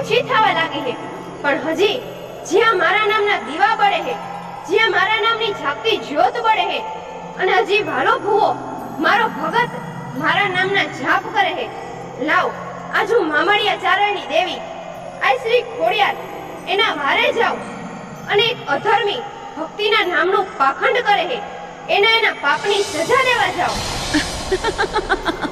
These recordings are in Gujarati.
ઓછી થવા લાગી છે પણ હજી જ્યાં મારા નામના દીવા બળે છે જ્યાં મારા નામની જાગતી જ્યોત બળે છે અને હજી વાલો ભૂવો, મારો ભગત મારા નામના જાપ કરે છે લાવ, આજ હું મામડિયા ચારણની દેવી આ શ્રી ખોડિયાર, એના વારે જાઉં. અને એક અધર્મી ભક્તિના નામનું પાખંડ કરે છે એના એના પાપની સજા લેવા જાઉં.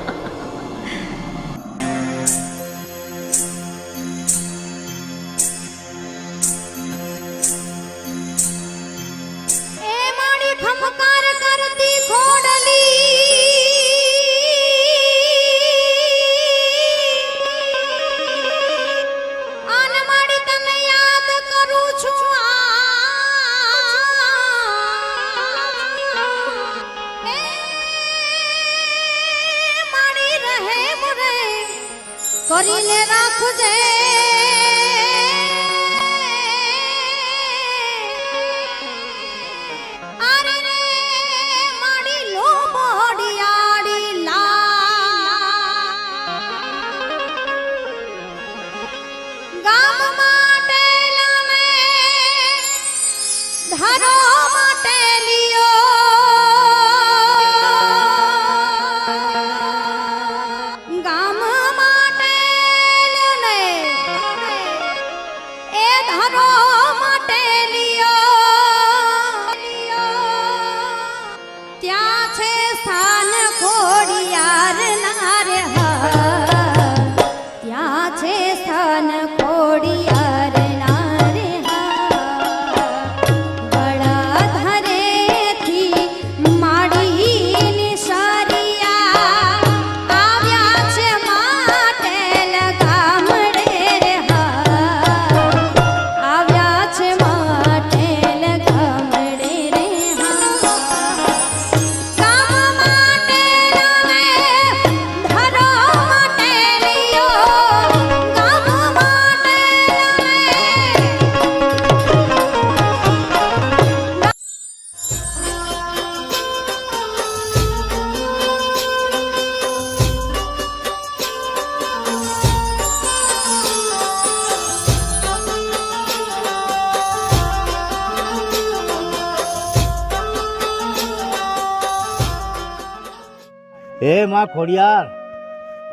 હે માં ખોડિયાર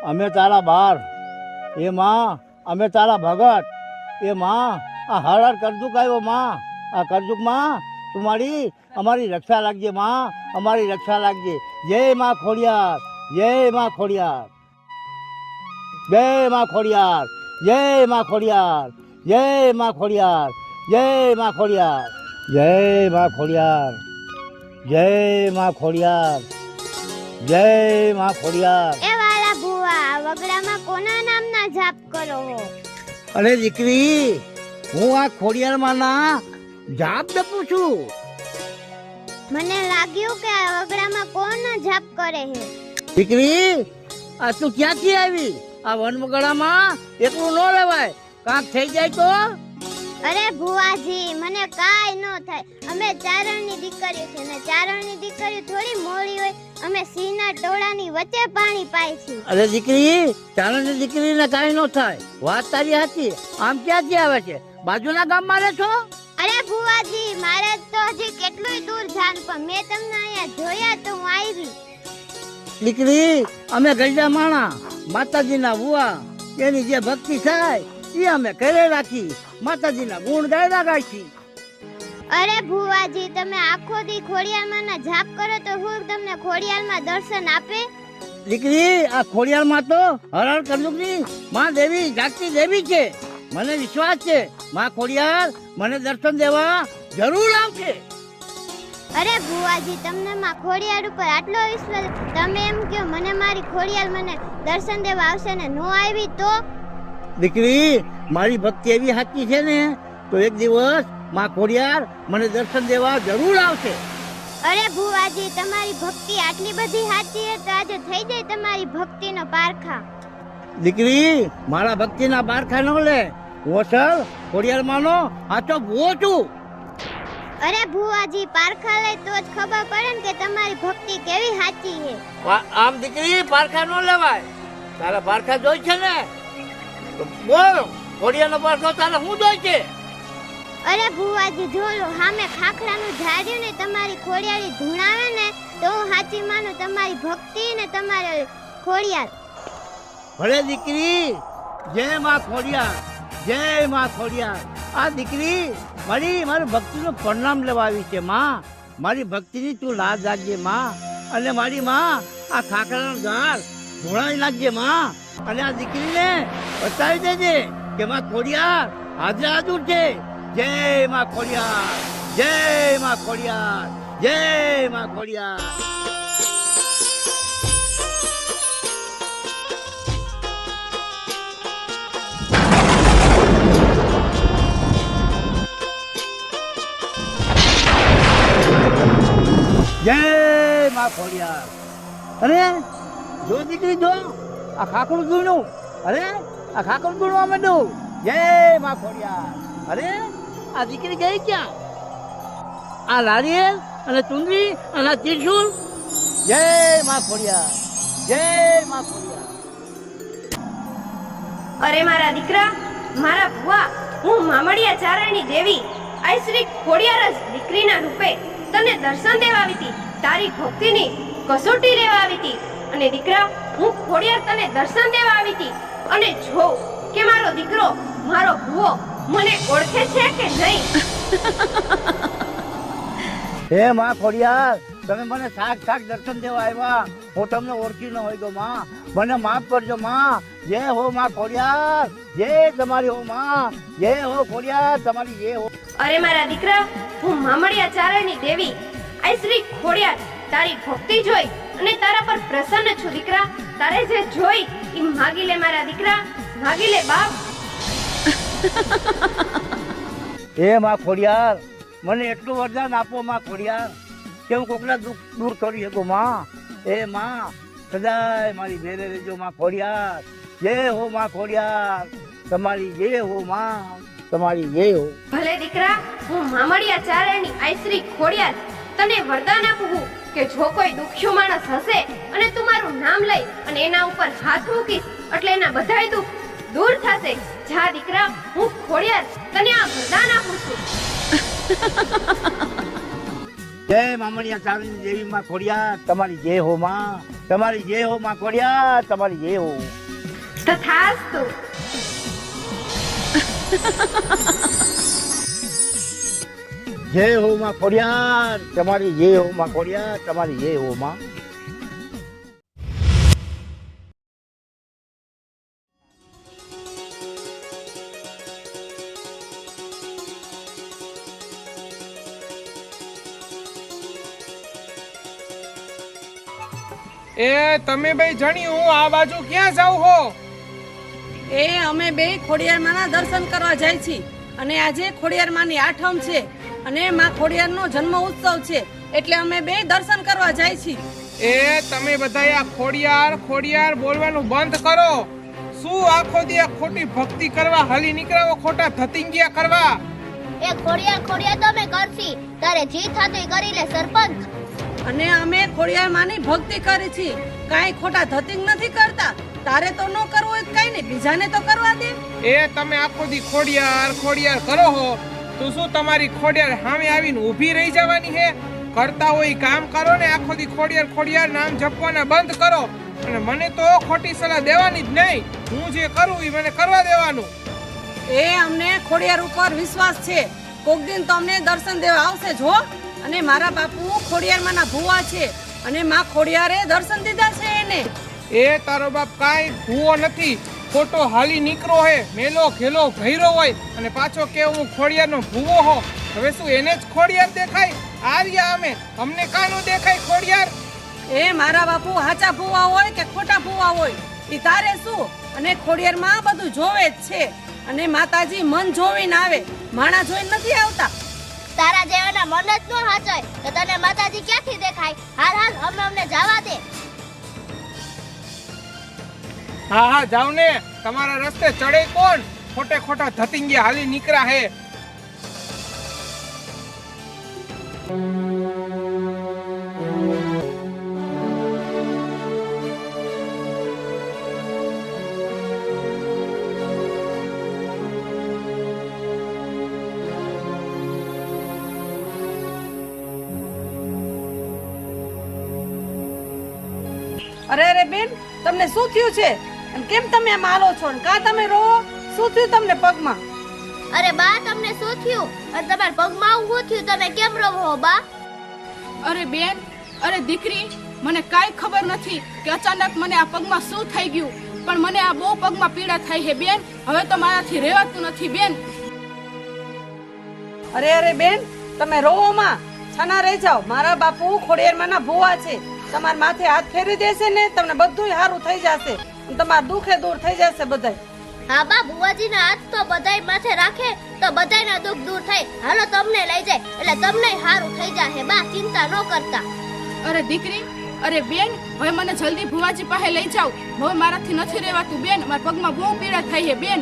અમે તારા બાર એ માં અમે તારા ભગત એ માં આ હર હર કરજુક આવ્યો માં આ કરજુકમાં તું મારી અમારી રક્ષા લાગજે માં અમારી રક્ષા લાગજે જય માં ખોડિયાર જય માં ખોડિયાર જય માં ખોડિયાર જય માં ખોડિયાર જય માં ખોડિયાર જય માં ખોડિયાર જય માં ખોડિયાર જય માં ખોડિયાર જય માં ખોડિયાર એ વાલા ભુવા વગડામાં કોના નામના જાપ કરો? હો અરે દીકરી હું આ ખોડિયારમાં ના જાપ ડપું છું. મને લાગ્યું કે આ વગડામાં કોણ જાપ કરે હે? દીકરી આ તું ક્યાંથી આવી? આ વનવગડામાં એકલું ન રહેવાય. કાંક થઈ જાય તો? અરે ભુવાજી મને કાઈ ન થાય. અમે ચારણની દીકરી છે ને ચારણની દીકરી થોડી મોળી હોય અમે સિંહના ટોળાની વચ્ચે પાણી પાય છે અરે દીકરી ચારણની દીકરીને કાઈ ન થાય. વાત તારી હતી આમ ક્યાંથી આવે છે? બાજુના ગામમાં રહે છો? અરે ભુવાજી મારે તો હજી કેટલું દૂર જાન પણ મેં તમને અહીંયા જોયા તો હું આવી. દીકરી અમે ગઈડા માણા. માતાજીના વુવા એની જે ભક્તિ થાય એ અમે કરે રાખી માતાજીના ગુણ ગાયડા ગાયછી અરે ભુવાજી તમે આખો દી ખોડિયારમાં જાપ કરો તો હું તમને ખોડિયારમાં દર્શન આપે? દીકરી આ ખોડિયારમાં તો હરણ કંદુકની માં દેવી જાગતી દેવી છે. મને વિશ્વાસ છે માં ખોડિયાર મને દર્શન દેવા જરૂર આવશે. અરે ભુવાજી તમને માં ખોડિયાર ઉપર આટલો વિશ્વાસ તમે એમ કહો મને મારી ખોડિયાર મને દર્શન દેવા આવશે ને નો આવી તો? દીકરી મારી ભક્તિ એવી સાચી છે ને તો એક દિવસમાં ખોડિયાર મને દર્શન દેવા જરૂર આવશે. અરે ભુવાજી તમારી ભક્તિ આટલી બધી સાચી છે તો આજે થઈ જાય તમારી ભક્તિનો પારખા. દીકરી મારા ભક્તિના પારખા ન લે. હું અસલ ખોડિયાર માનો સાચો ભૂવો છું. અરે ભુવાજી પારખા લે તો જ ખબર પડે ને કે તમારી ભક્તિ કેવી સાચી છે. આમ દીકરી પારખા ન લેવાય. તારા પારખા જોઈ છે ને? તો બોલ ઘોડિયાનો પારખો તારે શું જોઈ છે અરે ભુવાજી જોલો હામે ખાખરાનું ઝાડ્યું ને તમારી ખોડિયાળી ધૂણાવે ને તો હું સાચી માનું તમારી ભક્તિ ને તમારે ખોડિયાર ભલે દીકરી જય માં ખોડિયાર જય માં ખોડિયાર આ દીકરી મારી મારી ભક્તિનું પરિણામ લેવા આવી છે માં. મારી ભક્તિની તું લાજ રાખજે માં. અને મારી માં આ ખાખરાનો ઝાડ ધોળાવી લાગજે માં. અને આ દીકરીને બતાવી દેજે કે માં ખોડિયાર હાજર હાજર છે. જય માં ખોડિયાર, જય માં ખોડિયાર, જય માં ખોડિયાર. જય માં ખોડિયાર. અરે, જો દીકરી, જો. આ ખાખરું ધૂણું અરે, આ ખાખરું ધૂણવા માંડ્યું જય મા ખોડિયાર. અરે, આ દીકરી ગઈ ક્યાં? આ લારીએલ અને ચુંદરી અને આ ત્રિશુલ જય મા ખોડિયાર. જય મા ખોડિયાર. અરે મારા દીકરા, મારા ભુવા, હું મામડિયા ચારણની દેવી. આઈ શ્રી ખોડિયારસ દીકરીના રૂપે તને દર્શન દેવા આવી હતી. તારી ભક્તિની કસોટી લેવા આવી હતી. અને દીકરા હું ખોડિયાર તને દર્શન દેવા આવી હતી. અને જો કે મારો દીકરો મારો ભૂવો મને ઓળખે છે કે નહીં? હે માં ખોડિયાર તમે મને સાક સાક દર્શન દેવા આવ્યા. હું તમને ઓળખી ન હોય તો માં મને માફ કરજો માં. જય હો માં ખોડિયાર જય તમારી હો માં જય હો ખોડિયાર તમારી જય હો. અરે મારા દીકરા હું મામડિયા ચારણની દેવી. આઈ શ્રી ખોડિયાર તારી ભક્તિ જોઈ. અને તારા પર પ્રસન્ન છું દીકરા. તારે જે જોઈ એ માગી લે મારા દીકરા. માગી લે બાપ. હે માં ખોડિયાર મને એટલું વરદાન આપો માં ખોડિયાર કે હું કોકના દુઃખ દૂર કરી શકું માં. એ માં સદાય મારી ભેરે રહેજો માં ખોડિયાર. જે હો માં ખોડિયાર તમારી જે હો માં તમારી જે હો. ભલે દીકરા હું મામડિયા ચારણી આઈ શ્રી ખોડિયાર તને વરદાન આપું કે જો કોઈ દુખ્યો માણસ હશે અને તું મારું નામ લઈ અને એના ઉપર હાથ મૂકીશ એટલે એના બધાય દુઃખ દૂર થશે. જા દીકરા હું ખોડિયાર તને આ વરદાન આપું છું. જય મામણિયા ચારણી દેવી માં ખોડિયા તમારી જય હો માં તમારી જય હો માં ખોડિયા તમારી જય હો. તથાસ્તુ. જય હો માં ખોડિયાર તમારી જય હો માં ખોડિયાર તમારી જય હો માં એ તમે ભાઈ જણી હું આ બાજુ ક્યાં જાવ હો? એ અમે બે ખોડિયાર માના દર્શન કરવા જાય છીએ. અને આજે ખોડિયાર માની આઠમ છે. અને માં ખોડિયારનો જન્મ ઉત્સવ છે. એટલે અમે બે દર્શન કરવા જાય છીએ. એ તમે બધા આ ખોડિયાર ખોડિયાર બોલવાનું બંધ કરો. શું આખો દી આ ખોટી ભક્તિ કરવા હલી નીકળાવો ખોટા ધતિંગિયા કરવા? એ ખોડિયાર ખોડિયાર તો અમે કરશી. તારે જી થતી કરી લે સરપંચ. અને અમે ખોડિયાર માની ભક્તિ કરી છી કાંઈ ખોટા ધતિંગ નથી કરતા. તારે તો ન કરવું હોય તો નહીં. બીજાને તો કરવા દે. એ તમે આખો દી ખોડિયાર ખોડિયાર કરો હો. તો શું તમારી ખોડિયાર સામે આવીને ઊભી રહી જવાની હે કરતા હોય કામ કરો ને આખો દી ખોડિયાર ખોડિયાર નામ જપવાના બંધ કરો. અને મને તો ખોટી સલાહ દેવાની જ નહીં. હું જે કરું એ મને કરવા દેવાનું. એ અમને ખોડિયાર ઉપર વિશ્વાસ છે. કોક દિન તો અમને દર્શન દેવા આવશે જો અને મારા બાપુ ખોડિયારમાંના ભૂવા છે. અને માં ખોડિયારે દર્શન દીધા છે એને. એ તારો બાપ કાંઈ ભૂવો નથી. ખોટો હાલી નીકળો હે મેલો ઘેલો ભૈરો હોય અને પાછો કે હું ખોડિયારનો ભૂવો હો હવે શું એને જ ખોડિયાર દેખાય? આવ્યા અમે અમને કાનો દેખાય ખોડિયાર? એ મારા બાપુ હાચા ભૂવા હોય કે ખોટા ભૂવા હોય? ઈ તારે શું? અને ખોડિયારમાં બધું જોવે જ છે. અને માતાજી મન જોઈને આવે માણા જોઈને નથી આવતા? તારા જેવાના મન જ નો હાચાય તો તને માતાજી ક્યાંથી દેખાય? હાલ હાલ અમે અમને જવા દે. હા હા જાવ ને. તમારા રસ્તે ચડે કોણ? ખોટે ખોટા ધતિંગી હાલી નીકળ્યા હે. અરે અરે, બેન, તમને શું થયું છે? અને કેમ તમે માલો છો? ને કા તમે રો શું થયું તમને પગમાં? અરે બા તમને શું થયું? અને તમારા પગમાં આવું શું થયું? તમે કેમ રહો બા? અરે બેન અરે દીકરી મને કાંઈ ખબર નથી કે અચાનક મને આ પગમાં શું થઈ ગયું. પણ મને આ બહુ પગમાં પીડા થાય છે બેન. હવે તો મારાથી રહેવાતું નથી બેન. અરે અરે બેન તમે રોવોમાં છના છાના રહી જાઓ. મારા બાપુ ખોડિયારમાં ના ભૂવા છે. તમારા માથે હાથ ફેરવી દેશે ને તમને બધું સારું થઈ જશે. તમારા દુખે દૂર થઈ જશે બધાય. હા બા બુવાજીના હાથ તો બધાય માથે રાખે તો બધાયના દુઃખ દૂર થાય. હાલો તમને લઈ જાય એટલે તમને સારું થઈ જાહે બા ચિંતા ન કરતા. અરે દીકરી અરે બેન હવે મને જલ્દી ભુવાજી પાસે લઈ જાઓ. હવે મારાથી નથી રહેવાતું બેન મારા પગમાં બહુ પીડા થઈ છે બેન.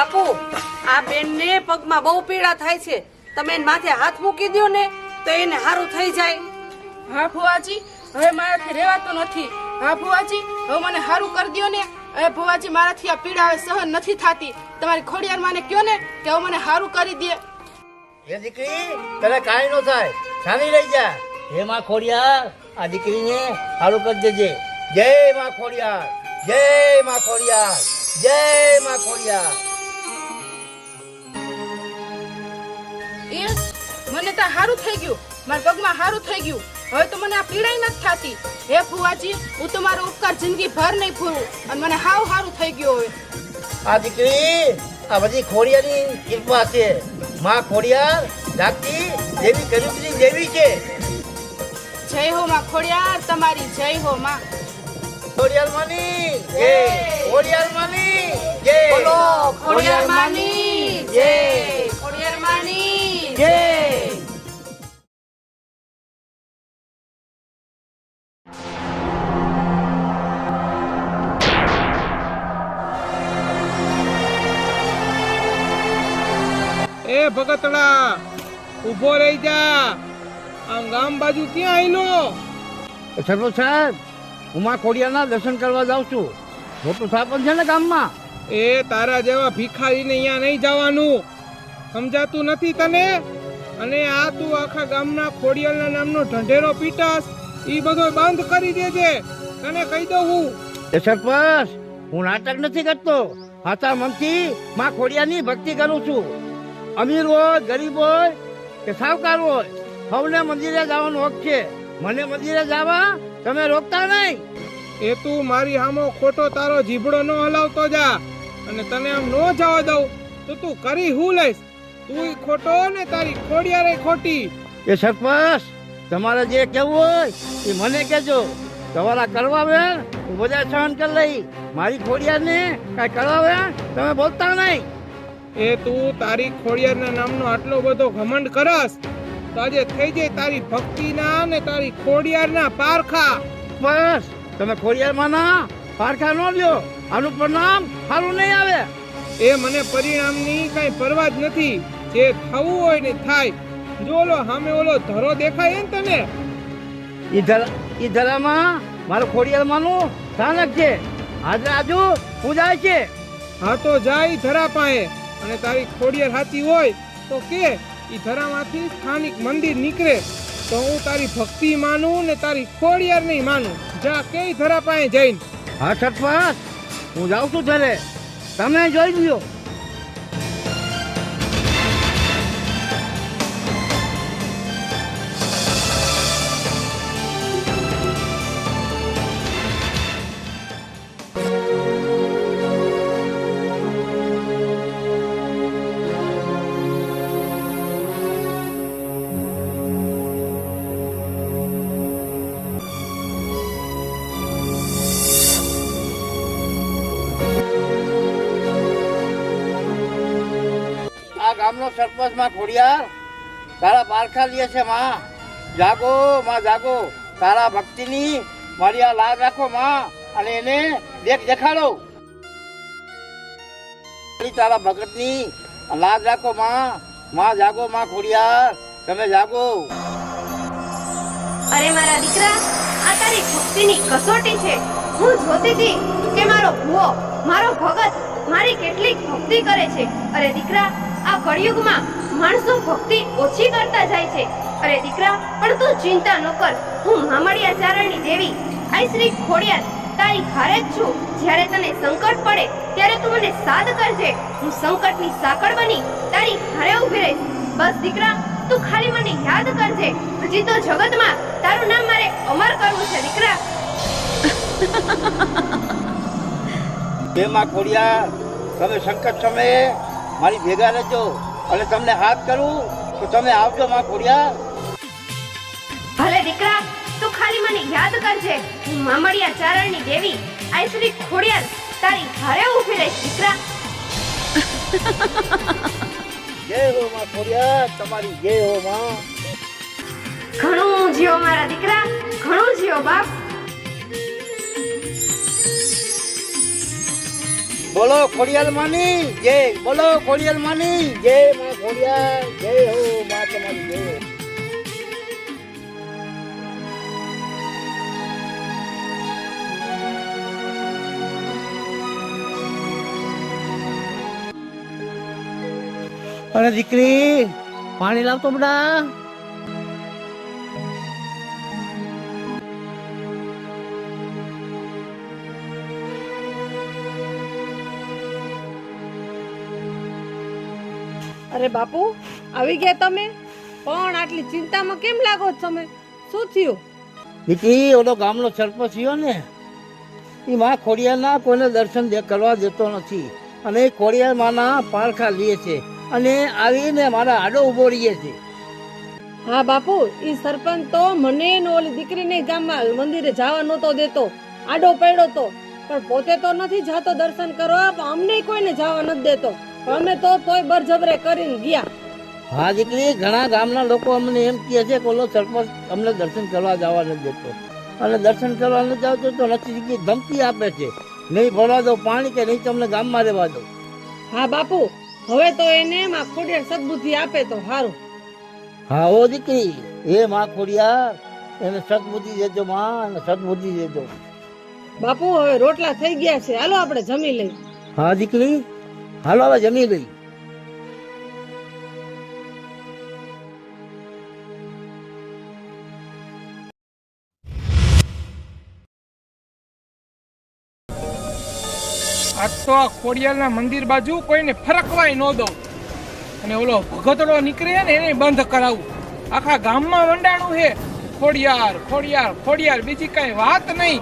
બાપુ આ બેનને પગમાં બહુ પીડા થાય છે. તમે એને માથે હાથ મૂકી દો ને તો એને સારું થઈ જાય. હા ફુવાજી હવે મારાથી રહેવાતું નથી. હા ફુવાજી હવે મને સારું કરી દ્યો ને. હવે ભુવાજી મારાથી આ પીડા હવે સહન નથી થતી. તમારી ખોડિયાર માને કયો ને કે હવે મને સારું કરી દે એ દીકરી તને કાંઈ ન થાય. સાની રહી જા. હે માં ખોડિયાર આ દીકરીને સારું કરી દેજે. જય માં ખોડિયાર. જય માં ખોડિયાર. જય માં ખોડિયાર. એ મને તો સારું થઈ ગયું. મારા પગમાં સારું થઈ ગયું. હવે તો મને આ પીડાઈ નથી થતી. હે ફુવાજી હું તમારો ઉપકાર જિંદગી ભર નહીં ભૂલું. અને મને હાવ સારું થઈ ગયું હવે. આ દીકરી આ બધી ખોડિયાની કૃપા છે. માં ખોડિયાર જાગતી દેવી કરુત્રી દેવી છે. જય હો માં ખોડિયાર તમારી જય હો માં. ખોડિયાર માની જય. ખોડિયાર માની જય. બોલો ખોડિયાર માની જય. ખોડિયાર માની. એ ભગતડા ઊભો રહી જા. આમ ગામ બાજુ ક્યાં આયલો? સરપંચ સાહેબ હું માં ખોડિયારના દર્શન કરવા જાઉં છું. મોટું સરપંચ છે ને ગામમાં? એ તારા જેવા ભિખારીને અહીંયા નહીં જવાનું. સમજાતું નથી તને? અને આ તું આખા ગામના ખોડિયાલના નામનો ઢંઢેરો પીટાસ એ બધો બંધ કરી દેજે. તને કહી દઉં હું. એ સરપંચ હું નાટક નથી કરતો. હાથા મનથી માં ખોડિયાની ભક્તિ કરું છું. અમીર હોય ગરીબ હોય કે સાવકાર હોય સૌને મંદિરે જવાનો હક છે. મને મંદિરે જવા તમે રોકતા નહીં. એ તું મારી હામો ખોટો તારો જીભડો ન હલાવતો જા. અને તને આમ ન જવા દઉં તો તું કરી હું લઈશ? તું ખોટો ને તારી ખોડિયારે ખોટી. એ સરપંચ તમારે જે કેવું હોય એ મને કહેજો. તમારા કરવા વે હું બધા સહન કરી લઈ. મારી ખોડિયારને કાંઈ કરાવે તમે બોલતા નહીં. એ તું તારી ખોડિયારના નામનો આટલો બધો ઘમંડ કરસ તો આજે થઈ જાય તારી ભક્તિના ને તારી ખોડિયારના પારખા. બસ તમે ખોડિયારમાં ના પારખા ન લ્યો. આનું પરિણામ સારું નહીં આવે. એ મને પરિણામની કઈ પરવા જ નથી. જે થવું હોય ને થાય. જો ઓલો સામે ઓલો ધરો દેખાય ને તને. ઈ ધરા ઈ ધરામાં માનું ખોડિયારમાંનું સ્થાનક છે આજે આજુ પૂજાય છે. હા તો જાય ધરા પાસે. અને તારી ખોડિયાર હાથી હોય તો કે ઈ ધરામાંથી સ્થાનિક મંદિર નીકળે. તો હું તારી ભક્તિ માનું ને તારી ખોડિયાર નહીં માનું. જા કે ધરા પાસે જઈને. હા સરપંચ હું જાઉં છું ત્યારે તમે જોઈ લ્યો. સરપંચમાં ખોડિયાર તારા પારખા લે છે માં. જાગો માં, જાગો. તારા ભક્તિની મારી આ લાજ રાખો માં અને એને દેખ દેખાડો. તારા ભગતની લાજ રાખો માં. માં, જાગો, માં ખોડિયાર તમે જાગો. અરે મારા દીકરા, આ તારી ભક્તિની કસોટી છે. હું જોતી હતી કે મારો ભૂવો, મારો ભગત મારી કેટલી ભક્તિ કરે છે. અરે દીકરા કળિયુગમાં માણસો ભક્તિ ઓછી કરતા જાય છે. અરે દીકરા, પણ તું ચિંતા ન કર. હું મામડિયા ચારણની દેવી. આઈ શ્રી ખોડિયાર, તારી ઘરે જ છું. જ્યારે તને સંકટ પડે, ત્યારે તું મને સાદ કરજે. હું સંકટની સાકળ બની, તારી ઘરે ઊભી રહીશ. બસ દીકરા, તું ખાલી મને યાદ કરજે. હજી તો જગતમાં તારું નામ મારે અમર કરવું છે, દીકરા. બે માં ખોડિયાર, તમે સંકટ સમયે મારી ભેગા રહેજો. અને તમને હાથ કરું તો તમે આવજો માં ખોડિયા ભલે દીકરા તું ખાલી મને યાદ કરજે. હું મામડિયા ચારણની દેવી. આઈ શ્રી ખોડિયાર તારી ઘરે ઊભી રહીશ દીકરા. જય હો માં ખોડિયા તમારી જય હો માં. ઘણું જીવો મારા દીકરા ઘણું જીવો બાપ. બોલો ખોડિયાલ માની, જય. બોલો ખોડિયાલ માની, જય માં ખોડિયાલ, જય હો માં તમારી જય. અરે દીકરી, પાણી લાવતો બધા અરે બાપુ આવી ગયા તમે? પણ આટલી ચિંતામાં કેમ લાગો છો તમે? શું થયું? દીકરી ઓલો ગામનો સરપંચ થયો ને એ માં ખોડિયારના કોઈને દર્શન કરવા દેતો નથી. અને ખોડિયાર માના પારખા લે છે. અને આવીને મારા આડો ઊભો રહીએ છે. હા બાપુ એ સરપંચ તો મને ને ઓલી દીકરીને ગામમાં મંદિરે જવા નહોતો દેતો આડો પડ્યો તો. પણ પોતે તો નથી જાતો દર્શન કરવા પણ અમને કોઈને જવા નથી દેતો. અમે તો તોય બરજબરે કરીને ગયા. હા દીકરી ઘણા ગામના લોકો અમને એમ કહે છે કે ઓલો સરપંચ અમને દર્શન કરવા જવા નથી દેતો. અને દર્શન કરવા નથી જાવ તો દીકરી ધમકી આપે છે. નહીં ભરવા દો પાણી કે નહીં તમને ગામમાં રહેવા દો. હા બાપુ હવે તો એને માં ખોડિયાર સદબુદ્ધિ આપે તો સારું હા ઓ દીકરી એ માં ખોડિયાર એને સદબુદ્ધિ દેજો માં અને સદબુદ્ધિ દેજો. બાપુ હવે રોટલા થઈ ગયા છે. હાલો આપણે જમી લઈ હા દીકરી. હાલો હવે જમી લઈ. આ તો આ ખોડિયારના મંદિર બાજુ કોઈને ફરકવાય ન દઉં. અને ઓલો ભગતડો નીકળે ને એને બંધ કરાવું. આખા ગામમાં વંડાણું છે. ખોડિયાર ખોડિયાર ખોડિયાર, બીજી કઈ વાત નહીં.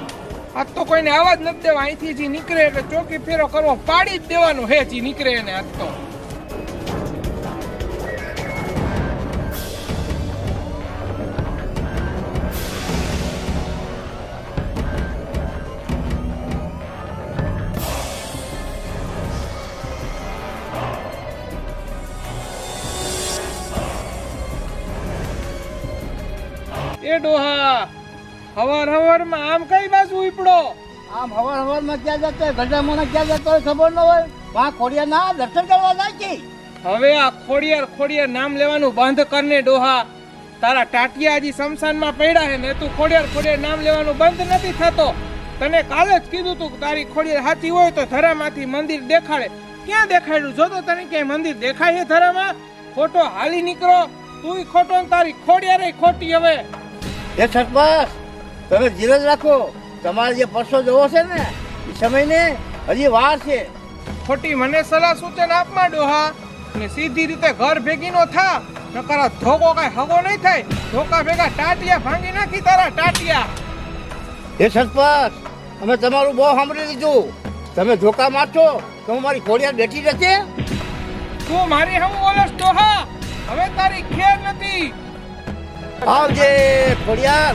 આજ તો કોઈને આવા જ નથી દેવા. અહીંથી જે નીકળે એટલે ચોકી ફેરો કરવો, પાડી જ દેવાનો હે જે નીકળે એને આજ તો. હવાર હવારમાં આમ કઈ બાજુ ઉપડો? આમ હવાર હવારમાં ક્યાં જતો હોય? ગઢામાં ક્યાં જતો હોય ખબર ન હોય? માં ખોડિયા ના દર્શન કરવા જાય હવે આ ખોડિયાર ખોડિયાર નામ લેવાનું બંધ કરને ડોહા. તારા ટાટિયાજી શમશાનમાં પડ્યા હે ને તું ખોડિયાર ખોડિયાર નામ લેવાનું બંધ નથી થતો. તને કાલે જ કીધું તું કે તારી ખોડિયાર હાથી હોય તો ધરામાંથી મંદિર દેખાડે. ક્યાં દેખાડ્યું? જો તો તને ક્યાંય મંદિર દેખાય છે ધરામાં? ખોટો હાલી નીકળો. તું ખોટો ને તારી ખોડિયારે ખોટી હવે. એ સરપંચ તમે ધીરજ રાખો. તમારે જે પરસો જવો છે ને એ સમયને હજી વાર છે. ખોટી મને સલાહ સૂચન આપમાં ડોહા. ને સીધી રીતે ઘર ભેગી નો થા. નકર ધોકો કઈ હગો નહીં થાય. ધોકા ભેગા ટાટિયા ભાંગી નાખી તારા ટાટિયા. એ સરપંચ અમે તમારું બહુ સાંભળી લીધું. તમે ધોકા મારશો તો હું મારી ખોડિયાર બેઠી રહેશે? તું મારી હમ બોલસ ડોહા. હવે તારી ખેર નથી. આવજે ખોડિયાર.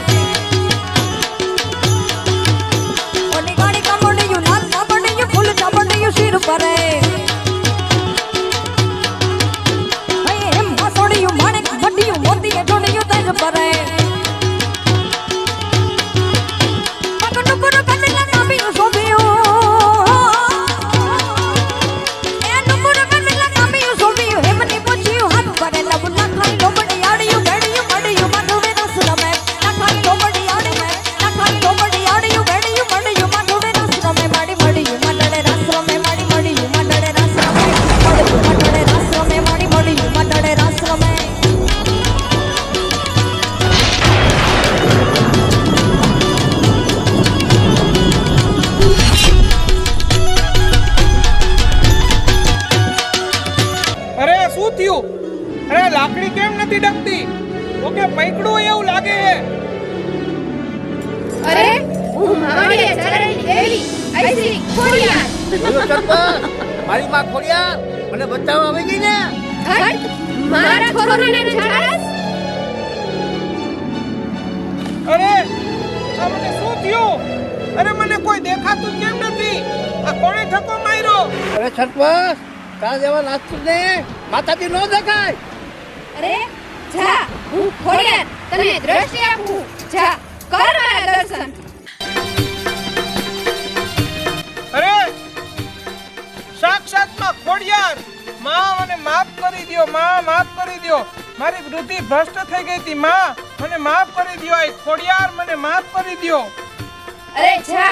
ભરે સરપંચ મારી માં ખોડિયાર મને બચાવવા આવી ગઈ ને? મારા છોરોને જાણસ અરે આ મને શું થયું? અરે મને કોઈ દેખાતું કેમ નથી? આ કોણે ઠકો માર્યો? અરે સરપંચ તારા જેવા નાચતું ને માતાજી નો દેખાય. અરે જા હું ખોડિયાર તને દ્રષ્ટિ આપું. જા કર મારા દર્શન. અરે સાક્ષાતમાં ખોડિયાર! માં મને માફ કરી દ્યો માં માફ કરી દ્યો. મારી વૃદ્ધિ ભ્રષ્ટ થઈ ગઈ હતી માં. મને માફ કરી દ્યો આ ખોડિયાર મને માફ કરી દ્યો. અરે જા.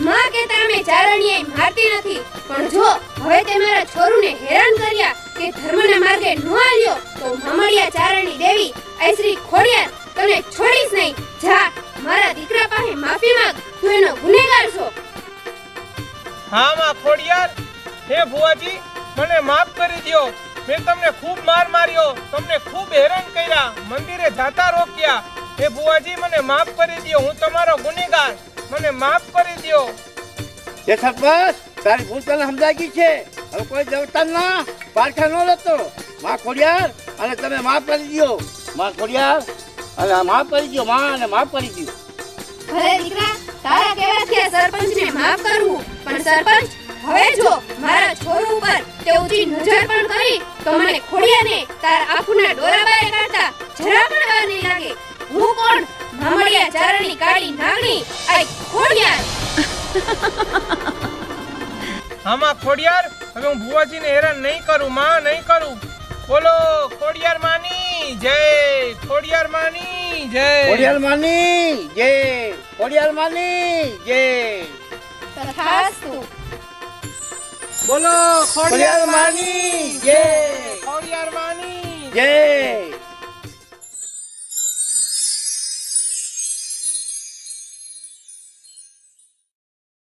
માં કે તમે ચારણીએ મારતી નથી. પણ જો હવે તે મારા છોરુને હેરાન કર્યા કે ધર્મના માર્ગે ન આલ્યો તો મામડિયા ચારણી દેવી આશ્રી ખોડિયાર તને છોડીશ નહીં. જા મારા દીકરા પાસે માફી માંગ તું એનો ગુનેગાર છો. હા માં ખોડિયાર. હે ભુવાજી મને માફ કરી દો મેં તમને ખૂબ માર માર્યો તમને ખૂબ હેરાન કર્યા મંદિરે જાતા રોક્યા. હે ભુવાજી મને માફ કરી દો હું તમારો ગુનેગાર. મને માફ કરી દ્યો. એ સરપંચ તારી ભૂલ તને સમજાઈ ગઈ છે. હવે કોઈ દેવતાના પારખા ન લેતો. માં ખોડિયાર અને તમે માફ કરી દ્યો. માં ખોડિયાર અને માફ કરી દો માં અને માફ કરી દો ભલે દીકરા તારા કહેવાથી આ સરપંચને માફ કરવું પણ સરપંચ હવે જો. તે ઊંચી નજર પણ કરી તો મને ખોડિયાને તાર આંખોના ડોરા કાઢતા જરા પણ વાર નહીં લાગે. હું કોણ? મામડિયા ચારણની કાળી નાગણી. આ ખોડિયાર આમાં ખોડિયાર હવે હું ભુવાજીને હેરાન નહીં કરું માં નહીં કરું. બોલો ખોડિયાર માની જય! ખોડિયાર માની જય! ખોડિયાર માની જય! ખોડિયાર માની જય! તથાસ્તુ. બોલો ખોડિયાર માની જય. ખોડિયાર માની. જય.